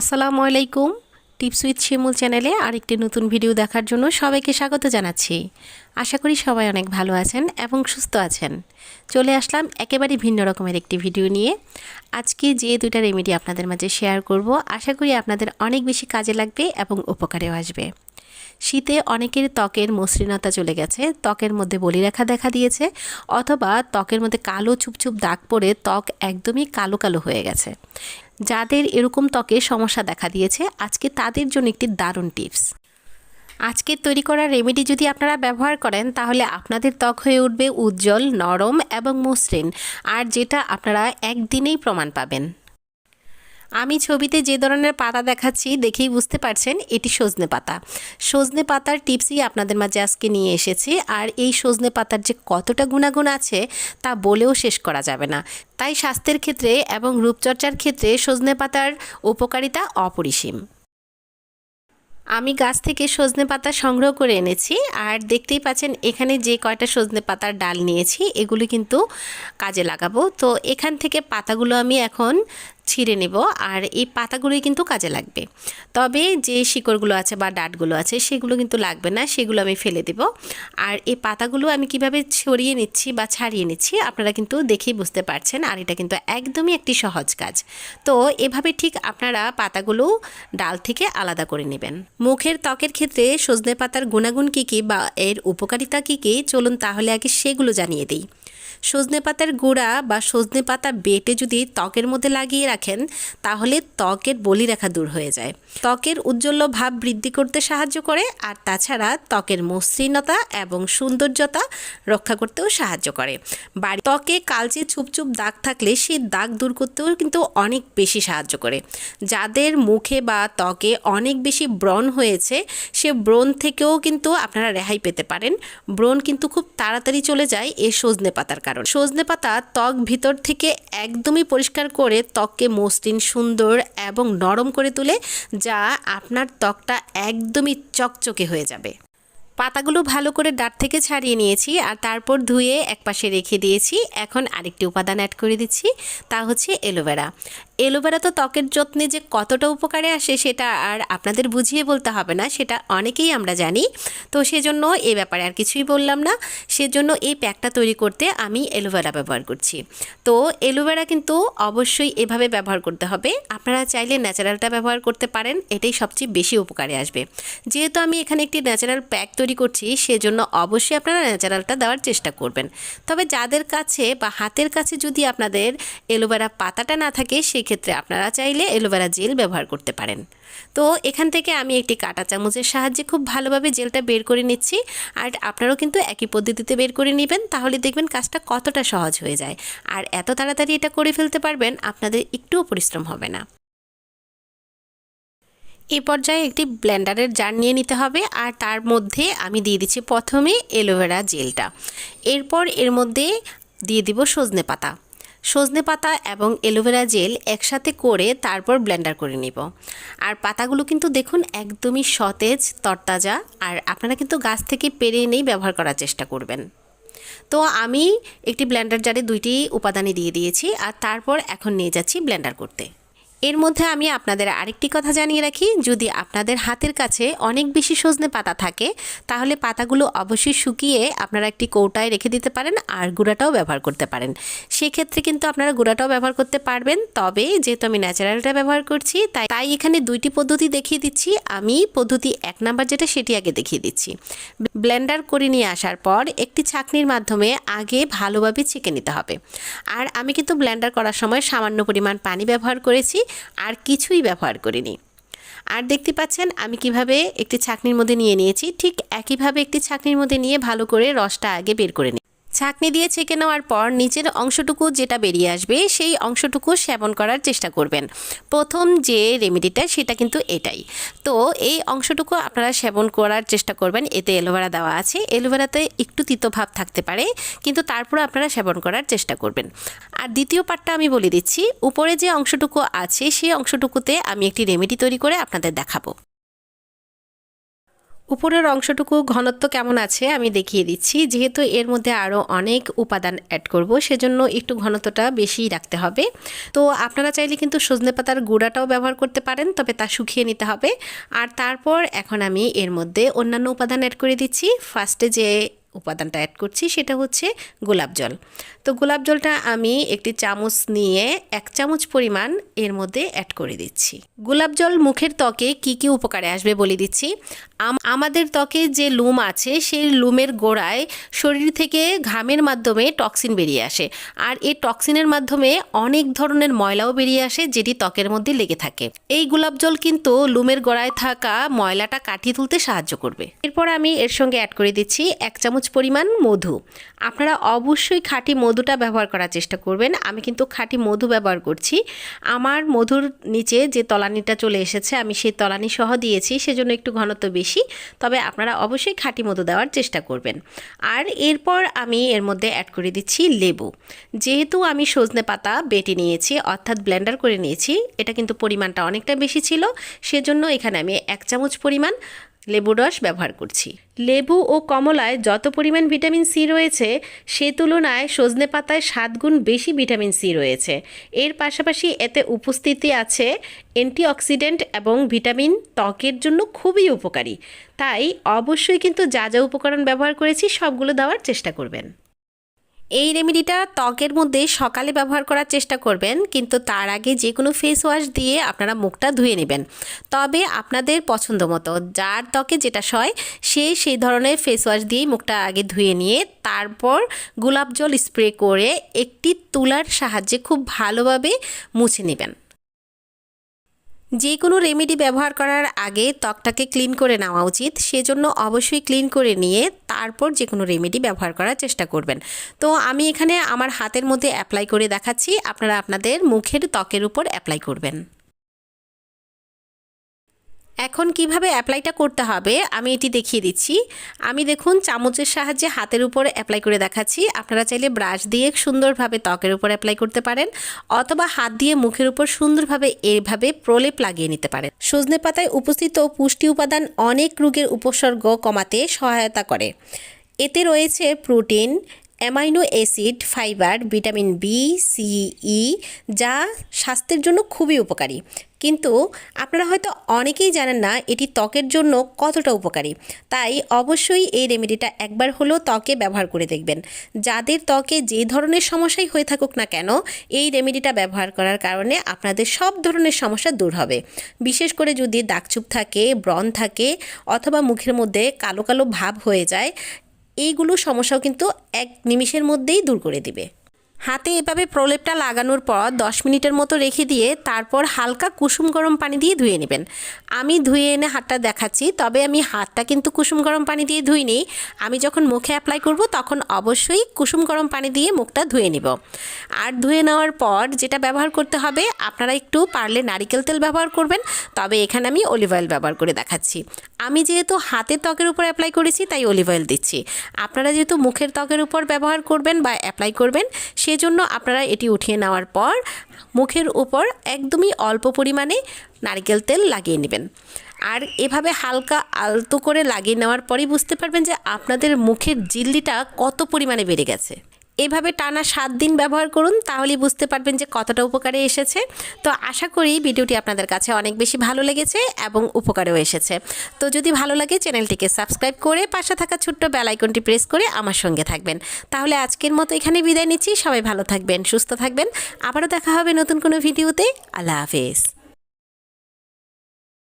আসসালামু আলাইকুম। Tips with শিমুল চ্যানেলে আরেকটি নতুন ভিডিও দেখার জন্য সবাইকে স্বাগত জানাচ্ছি। আশা করি সবাই অনেক ভালো আছেন এবং সুস্থ আছেন। চলে আসলাম একেবারে ভিন্ন রকমের একটি ভিডিও নিয়ে। আজকে যে দুইটা রেমেডি আপনাদের মাঝে শেয়ার করব, আশা করি আপনাদের অনেক বেশি কাজে লাগবে এবং উপকারেও আসবে। শীতে অনেকের ত্বকের মসৃণতা চলে গেছে, ত্বকের মধ্যে বলিরেখা দেখা দিয়েছে, অথবা ত্বকের মধ্যে কালো চুপচুপ দাগ পড়ে ত্বক একদমই কালো কালো হয়ে গেছে। যাদের এরকম ত্বকে সমস্যা দেখা দিয়েছে, আজকে তাদের জন্য একটি দারুণ টিপস। আজকে তৈরি করা রেমেডি যদি আপনারা ব্যবহার করেন, তাহলে আপনাদের ত্বক হয়ে উঠবে উজ্জ্বল, নরম এবং মসৃণ, আর যেটা আপনারা একদিনেই প্রমাণ পাবেন। আমি ছবিতে যে ধরনের পাতা দেখাচ্ছি দেখেই বুঝতে পারছেন, এটি সজনে পাতা। সজনে পাতার টিপসই আপনাদের মাঝে আজকে নিয়ে এসেছি, আর এই সজনে পাতার যে কতটা গুণাগুণ আছে তা বলেও শেষ করা যাবে না। তাই স্বাস্থ্যের ক্ষেত্রে এবং রূপচর্চার ক্ষেত্রে সজনে পাতার উপকারিতা অপরিসীম। আমি গাছ থেকে সজনে পাতা সংগ্রহ করে এনেছি, আর দেখতেই পাচ্ছেন এখানে যে কয়টা সজনে পাতার ডাল নিয়েছি, এগুলি কিন্তু কাজে লাগাবো। তো এখান থেকে পাতাগুলো আমি এখন ছিঁড়ে নেব আর এই পাতাগুলোই কিন্তু কাজে লাগবে। তবে যে শিকড়গুলো আছে বা ডাটগুলো আছে সেগুলো কিন্তু লাগবে না, সেগুলো আমি ফেলে দেব। আর এই পাতাগুলো আমি কীভাবে ছড়িয়ে নিচ্ছি বা ছাড়িয়ে নিচ্ছি আপনারা কিন্তু দেখেই বুঝতে পারছেন আর এটা কিন্তু একদমই একটি সহজ কাজ। তো এভাবে ঠিক আপনারা পাতাগুলো ডাল থেকে আলাদা করে নেবেন। মুখের ত্বকের ক্ষেত্রে সজনে পাতার গুণাগুণ কী কী বা এর উপকারিতা কী কী? চলুন তাহলে আগে সেগুলো জানিয়ে দিই। সজনে পাতার গুঁড়া বা সজনে পাতা বেটে যদি ত্বকের মধ্যে লাগিয়ে রাখেন, তাহলে ত্বকের বলি বলিরেখা দূর হয়ে যায়। ত্বকের উজ্জ্বল ভাব বৃদ্ধি করতে সাহায্য করে, আর তাছাড়া ত্বকের মসৃণতা এবং সৌন্দর্যতা রক্ষা করতেও সাহায্য করে। বাড়ি ত্বকে কালচে চুপচুপ দাগ থাকলে সেই দাগ দূর করতেও কিন্তু অনেক বেশি সাহায্য করে। যাদের মুখে বা ত্বকে অনেক বেশি ব্রণ হয়েছে, সে ব্রণ থেকেও কিন্তু আপনারা রেহাই পেতে পারেন। ব্রণ কিন্তু খুব তাড়াতাড়ি চলে যায় এই সজনে পাতার কারণ। সজনে পাতা ত্বক ভিতর থেকে একদমই পরিষ্কার করে ত্বককে মসৃণ, সুন্দর এবং নরম করে তোলে, যা আপনার ত্বকটা একদমই চকচকে হয়ে যাবে। পাতাগুলো ভালো করে ডাট থেকে ছাড়িয়ে নিয়েছি আর তারপর ধুয়ে একপাশে রেখে দিয়েছি। এখন আরেকটি উপাদান অ্যাড করে দিচ্ছি, তা হচ্ছে এলোভেরা এলোভেরা তো ত্বকের যত্নে যে কতটা উপকারে আসে সেটা আর আপনাদের বুঝিয়ে বলতে হবে না, সেটা অনেকেই আমরা জানি। তো সেজন্য এ ব্যাপারে আর কিছুই বললাম না। সেজন্য এই প্যাকটা তৈরি করতে আমি এলোভেরা ব্যবহার করছি। তো এলোভেরা কিন্তু অবশ্যই এভাবে ব্যবহার করতে হবে। আপনারা চাইলে ন্যাচারালটা ব্যবহার করতে পারেন, এটাই সবচেয়ে বেশি উপকারে আসবে। যেহেতু আমি এখানে একটি ন্যাচারাল প্যাক তৈরি করছি, সেজন্য অবশ্যই আপনারা ন্যাচারালটা দেওয়ার চেষ্টা করবেন। তবে যাদের কাছে বা হাতের কাছে যদি আপনাদের এলোভেরা পাতাটা না থাকে সেক্ষেত্রে আপনারা চাইলে এলোভেরা জেল ব্যবহার করতে পারেন। তো এখান থেকে আমি একটি কাঁটা চামচের সাহায্যে খুব ভালোভাবে জেলটা বের করে নিচ্ছি। আর আপনারাও কিন্তু একই পদ্ধতিতে বের করে নেবেন, তাহলে দেখবেন কাজটা কতটা সহজ হয়ে যায়। আর এত তাড়াতাড়ি এটা করে ফেলতে পারবেন, আপনাদের একটুও পরিশ্রম হবে না। এই পর্যায়ে একটি ব্লেন্ডারের জার নিয়ে নিতে হবে, আর তার মধ্যে আমি দিয়ে দিচ্ছি প্রথমে এলোভেরা জেলটা। এরপর এর মধ্যে দিয়ে দিব সজনে পাতা। সজনে পাতা এবং এলোভেরা জেল একসাথে করে তারপর ব্লেন্ডার করে নিব। আর পাতাগুলো কিন্তু দেখুন একদমই সতেজ, তরতাজা, আর আপনারা কিন্তু গাছ থেকে পেরে এনেই ব্যবহার করার চেষ্টা করবেন। তো আমি একটি ব্লেন্ডার জারে দুইটি উপাদানই দিয়ে দিয়েছি আর তারপর এখন নিয়ে যাচ্ছি ব্লেন্ডার করতে। এর মধ্যে আমি আপনাদের আরেকটি কথা জানিয়ে রাখি, যদি আপনাদের হাতের কাছে অনেক বেশি সজনে পাতা থাকে, তাহলে পাতাগুলো অবশ্যই শুকিয়ে আপনারা একটি কৌটায় রেখে দিতে পারেন আর গুঁড়াটাও ব্যবহার করতে পারেন। সেক্ষেত্রে কিন্তু আপনারা গুঁড়াটাও ব্যবহার করতে পারবেন, তবে যেহেতু আমি ন্যাচারালটা ব্যবহার করছি, তাই তাই এখানে দুইটি পদ্ধতি দেখিয়ে দিচ্ছি। আমি পদ্ধতি এক নাম্বার যেটা, সেটি আগে দেখিয়ে দিচ্ছি। ব্লেন্ডার করে নিয়ে আসার পর একটি ছাকনির মাধ্যমে আগে ভালোভাবে ছেঁকে নিতে হবে। আর আমি কিন্তু ব্লেন্ডার করার সময় সামান্য পরিমাণ পানি ব্যবহার করেছি আর কিছুই ব্যবহার করিনি। আর দেখতে পাচ্ছেন, আমি কীভাবে একটি ছাকনির মধ্যে নিয়ে নিয়েছি, ঠিক একইভাবে একটি ছাকনির মধ্যে নিয়ে ভালো করে রসটা আগে বের করে নিই। ছাকনি দিয়ে ছেঁকে নেওয়ার পর নিচের অংশটুকু যেটা বেরিয়ে আসবে, সেই অংশটুকু সেবন করার চেষ্টা করবেন। প্রথম যে রেমেডিটা সেটা কিন্তু এটাই। তো এই অংশটুকু আপনারা সেবন করার চেষ্টা করবেন। এতে এলোভেরা দেওয়া আছে। এলোভেরাতে একটু তিতভাব থাকতে পারে, কিন্তু তারপরে আপনারা সেবন করার চেষ্টা করবেন। আর দ্বিতীয় পার্টটা আমি বলে দিচ্ছি, উপরে যে অংশটুকু আছে, সেই অংশটুকুতে আমি একটি রেমেডি তৈরি করে আপনাদের দেখাবো। উপরের অংশটুকু ঘনত্ব কেমন আছে আমি দেখিয়ে দিচ্ছি। যেহেতু এর মধ্যে আরও অনেক উপাদান অ্যাড করব, সেজন্য একটু ঘনত্বটা বেশিই রাখতে হবে। তো আপনারা চাইলে কিন্তু সজনে পাতার গুঁড়াটাও ব্যবহার করতে পারেন, তবে তা শুকিয়ে নিতে হবে। আর তারপর এখন আমি এর মধ্যে অন্যান্য উপাদান অ্যাড করে দিচ্ছি। ফার্স্টে যে উপাদানটা অ্যাড করছি, সেটা হচ্ছে গোলাপ জল। তো গোলাপ জলটা আমি একটি চামচ নিয়ে এক চামচ পরিমাণ এর মধ্যে অ্যাড করে দিচ্ছি। গোলাপ জল মুখের ত্বকে কি কি উপকারে আসবে বলে দিচ্ছি। আমাদের ত্বকে যে লুম আছে, সেই লুমের গোড়ায় শরীর থেকে ঘামের মাধ্যমে টক্সিন বেরিয়ে আসে। আর এই টক্সিনের মাধ্যমে অনেক ধরনের ময়লাও বেরিয়ে আসে, যেটি ত্বকের মধ্যে লেগে থাকে। এই গোলাপ জল কিন্তু লুমের গোড়ায় থাকা ময়লাটা কাটিয়ে তুলতে সাহায্য করবে। এরপর আমি এর সঙ্গে অ্যাড করে দিচ্ছি এক চামচ পরিমাণ মধু। আপনারা অবশ্যই খাঁটি মধুটা ব্যবহার করার চেষ্টা করবেন। আমি কিন্তু খাঁটি মধু ব্যবহার করছি। আমার মধুর নিচে যে তলানিটা চলে এসেছে, আমি সেই তলানি সহ দিয়েছি, সেজন্য একটু ঘনত্ব বেশি তবে আপনারা অবশ্যই খাঁটি মতো দেওয়ার চেষ্টা করবেন। আর এরপর আমি এর মধ্যে অ্যাড করে দিচ্ছি লেবু। যেহেতু আমি সজনে পাতা বেটে নিয়েছি, অর্থাৎ ব্লেন্ডার করে নিয়েছি, এটা কিন্তু পরিমাণটা অনেকটা বেশি ছিল, সেজন্য এখানে আমি এক চামচ পরিমাণ লেবু রস ব্যবহার করছি। লেবু ও কমলায় যত পরিমাণ ভিটামিন সি রয়েছে, সে তুলনায় সজনে পাতায় সাত গুণ বেশি ভিটামিন সি রয়েছে। এর পাশাপাশি এতে উপস্থিতি আছে অ্যান্টিঅক্সিডেন্ট এবং ভিটামিন ত্বকের জন্য খুবই উপকারী। তাই অবশ্যই কিন্তু যা যা উপকরণ ব্যবহার করেছি সবগুলো দেওয়ার চেষ্টা করবেন। এই রেমেডিটা ত্বকের মধ্যে সকালে ব্যবহার করার চেষ্টা করবেন, কিন্তু তার আগে যে কোনো ফেস ওয়াশ দিয়ে আপনারা মুখটা ধুয়ে নেবেন। তবে আপনাদের পছন্দ মতো, যার ত্বকে যেটা সয়, সে সেই ধরনের ফেস ওয়াশ দিয়েই মুখটা আগে ধুয়ে নিয়ে তারপর গোলাপ জল স্প্রে করে একটি তুলার সাহায্যে খুব ভালোভাবে মুছে নেবেন। যে কোনো রেমেডি ব্যবহার করার আগে ত্বকটাকে ক্লিন করে নেওয়া উচিত। সেজন্য অবশ্যই ক্লিন করে নিয়ে তারপর যে কোনো রেমেডি ব্যবহার করার চেষ্টা করবেন। তো আমি এখানে আমার হাতের মধ্যে অ্যাপ্লাই করে দেখাচ্ছি। আপনারা আপনাদের মুখের ত্বকের উপর অ্যাপ্লাই করবেন। এখন কীভাবে অ্যাপ্লাইটা করতে হবে আমি এটি দেখিয়ে দিচ্ছি। আমি দেখুন চামচের সাহায্যে হাতের উপর অ্যাপ্লাই করে দেখাচ্ছি। আপনারা চাইলে ব্রাশ দিয়ে সুন্দরভাবে ত্বকের উপর অ্যাপ্লাই করতে পারেন অথবা হাত দিয়ে মুখের উপর সুন্দরভাবে এভাবে প্রলেপ লাগিয়ে নিতে পারেন। সজনে পাতায় উপস্থিত পুষ্টি উপাদান অনেক রোগের উপসর্গ কমাতে সহায়তা করে। এতে রয়েছে protein amino acid, fibre, vitamin B C E যা স্বাস্থ্যের জন্য খুবই উপকারী। কিন্তু আপনারা হয়তো অনেকেই জানেন না, এটি ত্বকের জন্য কতটা উপকারী। তাই অবশ্যই এই রেমেডিটা একবার হলেও ত্বকে ব্যবহার করে দেখবেন। যাদের ত্বকে যে ধরনের সমস্যাই হয়ে থাকুক না কেন, এই রেমেডিটা ব্যবহার করার কারণে আপনাদের সব ধরনের সমস্যা দূর হবে। বিশেষ করে যদি দাগচুপ থাকে, ব্রণ থাকে, অথবা মুখের মধ্যে কালো কালো ভাব হয়ে যায় এইগুলো সমস্যাও কিন্তু এক নিমিষের মধ্যেই দূর করে দিবে। হাতে এভাবে প্রলেপটা লাগানোর পর দশ মিনিটের মতো রেখে দিয়ে তারপর হালকা কুসুম গরম পানি দিয়ে ধুয়ে নেবেন। আমি ধুয়ে এনে হাতটা দেখাচ্ছি, তবে আমি হাতটা কিন্তু কুসুম গরম পানি দিয়ে ধুইনি। আমি যখন মুখে অ্যাপ্লাই করব তখন অবশ্যই কুসুম গরম পানি দিয়ে মুখটা ধুয়ে নেব। আর ধুয়ে নেওয়ার পর যেটা ব্যবহার করতে হবে, আপনারা একটু পারলে নারিকেল তেল ব্যবহার করবেন, তবে এখানে আমি অলিভ অয়েল ব্যবহার করে দেখাচ্ছি। আমি যেহেতু হাতের ত্বকের উপর অ্যাপ্লাই করেছি, তাই অলিভ অয়েল দিচ্ছি। আপনারা যেহেতু মুখের ত্বকের উপর ব্যবহার করবেন বা অ্যাপ্লাই করবেন সেজন্য আপনারা এটি উঠিয়ে নেওয়ার পর মুখের উপর একদমই অল্প পরিমাণে নারকেল তেল লাগিয়ে নেবেন। আর এভাবে হালকা আলতো করে লাগিয়ে নেওয়ার পরই বুঝতে পারবেন যে আপনাদের মুখের জিল্লিটা কত পরিমাণে বেড়ে গেছে। এভাবে টানা সাত দিন ব্যবহার করুন, তাহলেই বুঝতে পারবেন যে কতটা উপকারে এসেছে। তো আশা করি ভিডিওটি আপনাদের কাছে অনেক বেশি ভালো লেগেছে এবং উপকারেও এসেছে। তো যদি ভালো লাগে, চ্যানেলটিকে সাবস্ক্রাইব করে পাশে থাকা ছোট্ট বেল আইকনটি প্রেস করে আমার সঙ্গে থাকবেন। তাহলে আজকের মতো এখানে বিদায় নিচ্ছি। সবাই ভালো থাকবেন, সুস্থ থাকবেন। আবারও দেখা হবে নতুন কোনো ভিডিওতে। আল্লাহ হাফেজ।